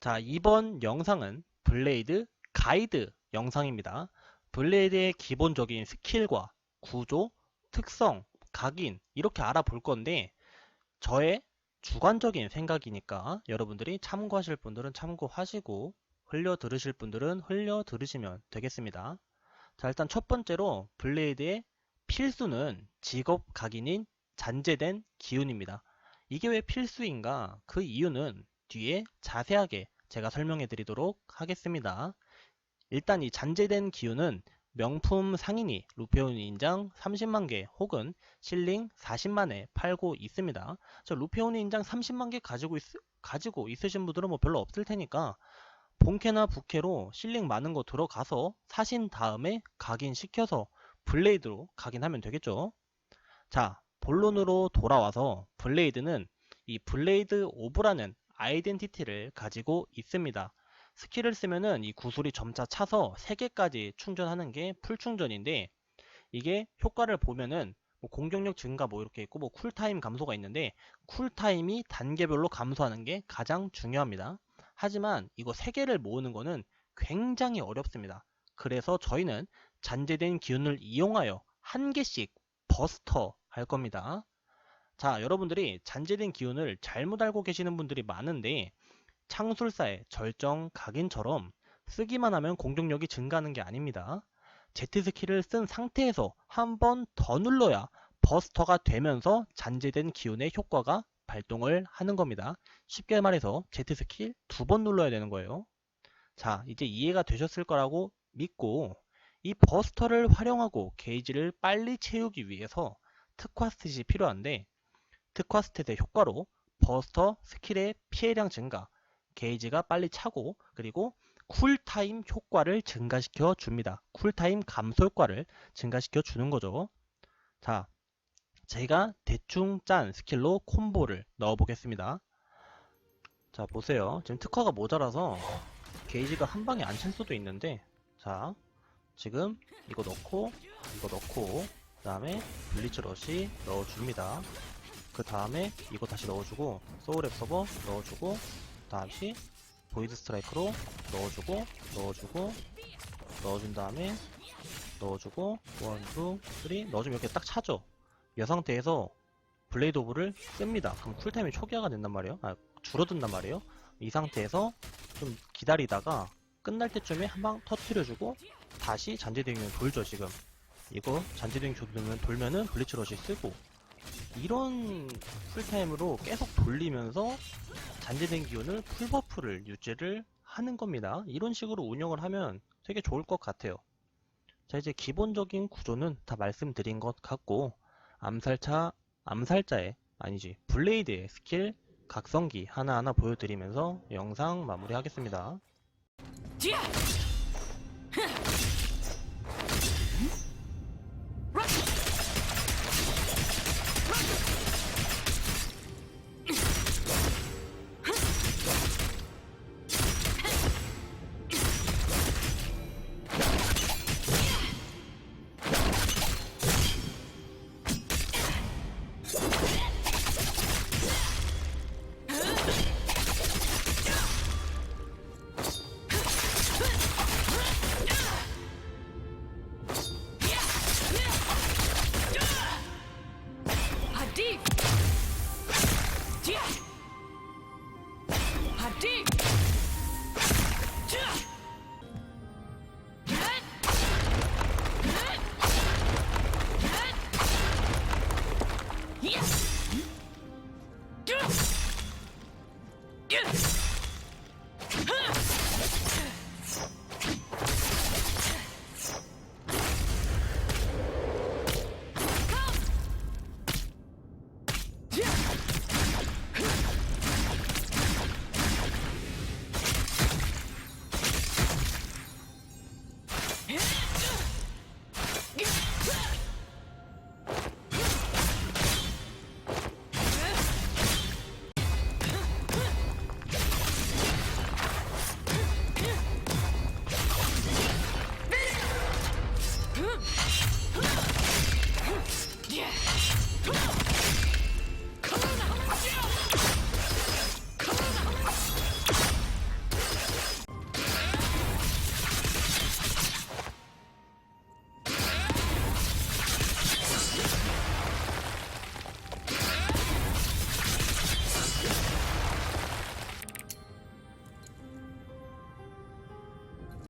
자, 이번 영상은 블레이드 가이드 영상입니다. 블레이드의 기본적인 스킬과 구조, 특성, 각인 이렇게 알아볼 건데 저의 주관적인 생각이니까 여러분들이 참고하실 분들은 참고하시고 흘려 들으실 분들은 흘려 들으시면 되겠습니다. 자, 일단 첫 번째로 블레이드의 필수는 직업 각인인 잔재된 기운입니다. 이게 왜 필수인가? 그 이유는 뒤에 자세하게 제가 설명해 드리도록 하겠습니다. 일단 이 잔재된 기운은 명품 상인이 루페온 인장 30만 개 혹은 실링 40만에 팔고 있습니다. 저 루페온 인장 30만 개 가지고 있, 가지고 있으신 분들은 뭐 별로 없을 테니까 본캐나 부캐로 실링 많은 거 들어가서 사신 다음에 각인시켜서 블레이드로 각인하면 되겠죠. 자, 본론으로 돌아와서 블레이드는 이 블레이드 오브라는 아이덴티티를 가지고 있습니다. 스킬을 쓰면은 이 구슬이 점차 차서 3개까지 충전하는 게 풀충전인데 이게 효과를 보면은 뭐 공격력 증가 뭐 이렇게 있고 뭐 쿨타임 감소가 있는데 쿨타임이 단계별로 감소하는 게 가장 중요합니다. 하지만 이거 3개를 모으는 거는 굉장히 어렵습니다. 그래서 저희는 잔재된 기운을 이용하여 한 개씩 버스터 할 겁니다. 자, 여러분들이 잔재된 기운을 잘못 알고 계시는 분들이 많은데 창술사의 절정 각인처럼 쓰기만 하면 공격력이 증가하는 게 아닙니다. Z 스킬을 쓴 상태에서 한 번 더 눌러야 버스터가 되면서 잔재된 기운의 효과가 발동을 하는 겁니다. 쉽게 말해서 Z 스킬 두 번 눌러야 되는 거예요. 자, 이제 이해가 되셨을 거라고 믿고 이 버스터를 활용하고 게이지를 빨리 채우기 위해서 특화 스탯이 필요한데 특화 스탯의 효과로 버스터 스킬의 피해량 증가, 게이지가 빨리 차고 그리고 쿨타임 효과를 증가시켜 줍니다. 쿨타임 감소 효과를 증가시켜 주는 거죠. 자, 제가 대충 짠 스킬로 콤보를 넣어 보겠습니다. 자, 보세요. 지금 특화가 모자라서 게이지가 한 방에 안 찰 수도 있는데 자, 지금 이거 넣고 이거 넣고 그 다음에 블리츠 러시 넣어줍니다. 그 다음에 이거 다시 넣어주고 소울 앱서버 넣어주고 다시 보이드 스트라이크로 넣어주고 넣어주고 넣어준 다음에 넣어주고 원, 투, 쓰리 넣어주면 이렇게 딱 차죠. 이 상태에서 블레이드 오브를 씁니다. 그럼 쿨타임이 초기화가 된단 말이에요. 아, 줄어든단 말이에요. 이 상태에서 좀 기다리다가 끝날 때쯤에 한 방 터트려주고 다시 잔재되면 돌죠 지금. 이거 잔재된 교두면 돌면은 블리츠 러시 쓰고 이런 풀타임으로 계속 돌리면서 잔재된 기운을 풀버프를 유지를 하는 겁니다. 이런 식으로 운영을 하면 되게 좋을 것 같아요. 자 이제 기본적인 구조는 다 말씀드린 것 같고 암살차 암살자의 아니지 블레이드의 스킬 각성기 하나하나 보여드리면서 영상 마무리하겠습니다. Deep.